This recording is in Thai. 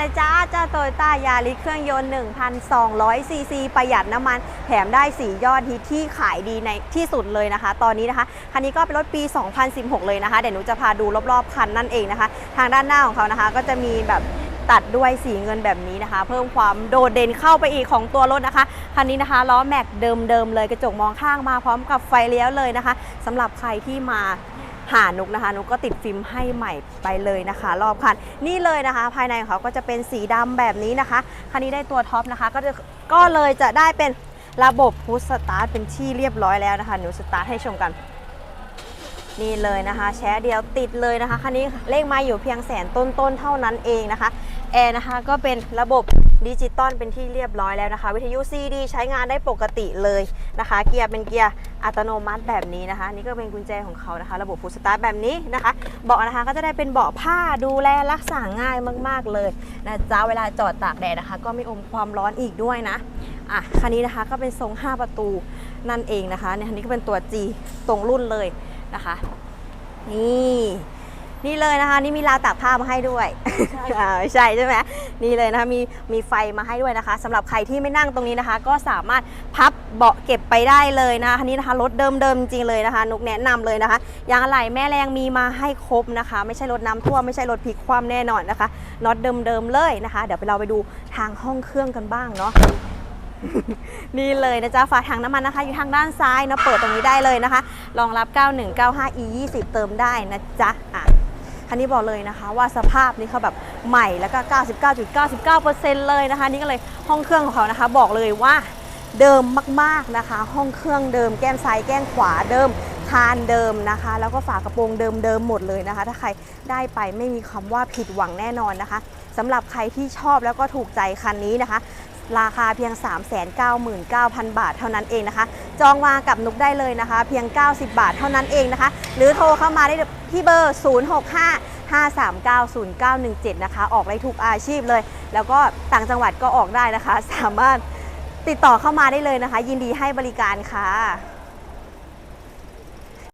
เลยจ้าเจ้าโตโยต้ายาริสเครื่องยนต์ 1,200 ซีซี ประหยัดน้ำมัน แถมได้4ยอดฮิตที่ขายดีในที่สุดเลยนะคะ ตอนนี้นะคะ คันนี้ก็เป็นรถปี 2016 เลยนะคะ เดี๋ยวหนูจะพาดูรอบๆ คันนั่นเองนะคะ ทางด้านหน้าของเขานะคะ ก็จะมีแบบตัดด้วยสีเงินแบบนี้นะคะ เพิ่มความโดดเด่นเข้าไปอีกของตัวรถนะคะคันนี้นะคะล้อแม็กเดิมๆเลยกระจกมองข้างมาพร้อมกับไฟเลี้ยวเลยนะคะสำหรับใครที่มา หานุกนะคะ นุกก็ติดฟิล์มให้ใหม่ไปเลยนะคะ รอบคันนี่เลยนะคะ ภายในของเขาก็จะเป็นสีดำแบบนี้นะคะ คันนี้ได้ตัวท็อปนะคะ ก็จะก็เลยจะได้เป็นระบบพุชสตาร์ทเป็นที่เรียบร้อยแล้วนะคะหนูสตาร์ทให้ชมกัน นี่เลยนะคะ แชร์เดียวติดเลยนะคะ คันนี้เลขไมาอยู่เพียงแสนต้นๆเท่านั้นเองนะคะแอร์นะคะก็เป็นระบบดิจิตอลเป็นที่เรียบร้อยแล้วนะคะ วิทยุ CD ใช้งานได้ปกติเลยนะคะ เกียร์เป็นเกียร์อัตโนมัติแบบนี้นะคะ นี่ก็เป็นกุญแจของเขานะคะ ระบบพุชสตาร์แบบนี้นะคะเบาะนะคะก็จะได้เป็นเบาะผ้าดูแลรักษาง่ายมาก ๆเลยนะจ๊ะเวลาจอดตากแดดนะคะ ก็ไม่อมความร้อนอีกด้วยนะอะคันนี้นะคะก็เป็นทรง 5 ประตูนั่นเองนะคะเนี่ยคันนี้ก็เป็นตัว G ตรงรุ่นเลย นะคะ นี่นี่เลยนะคะ นี่มีราวตากผ้ามาให้ด้วยอ่าไม่ใช่ใช่ไหมนี่เลยนะคะมีมีไฟมาให้ด้วยนะคะสำหรับใครที่ไม่นั่งตรงนี้นะคะ ก็สามารถพับเบาะเก็บไปได้เลยนะคะอันนี้นะคะรถเดิมๆจริงๆเลยนะคะ นุกแนะนำเลยนะคะยางอะไหล่แม่แรงมีมาให้ครบนะคะ ไม่ใช่รถน้ำท่วมไม่ใช่รถพลิกคว่ำแน่นอนนะคะน็อตเดิมๆเลยนะคะ เดี๋ยวไปเราไปดูทางห้องเครื่องกันบ้างเนาะ นี่เลยนะจ๊ะฝาถังน้ำมันนะคะ อยู่ทางด้านซ้ายเนาะเปิดตรงนี้ได้เลยนะคะ รองรับ 9195 e 20เติมได้นะจ๊ะอะคันนี้บอกเลยนะคะ ว่าสภาพนี่เขาแบบใหม่แล้วก็ 99.99%เลยนะคะ นี่ก็เลยห้องเครื่องของเขานะคะ บอกเลยว่าเดิมมากๆนะคะ ห้องเครื่องเดิมแก้มซ้ายแก้มขวาเดิมคานเดิมนะคะ แล้วก็ฝากระโปรงเดิมเดิมๆหมดเลยนะคะ ถ้าใครได้ไปไม่มีคำว่าผิดหวังแน่นอนนะคะสำหรับใครที่ชอบแล้วก็ถูกใจคันนี้นะคะ ราคาเพียง 399,000 บาทเท่านั้นเองนะคะ จองวางกับนุกได้เลยนะคะ เพียง 90 บาทเท่านั้นเองนะคะ หรือโทรเข้ามาได้ที่เบอร์ 065 5390917 นะคะ ออกได้ทุกอาชีพเลย แล้วก็ต่างจังหวัดก็ออกได้นะคะ สามารถติดต่อเข้ามาได้เลยนะคะ ยินดีให้บริการค่ะ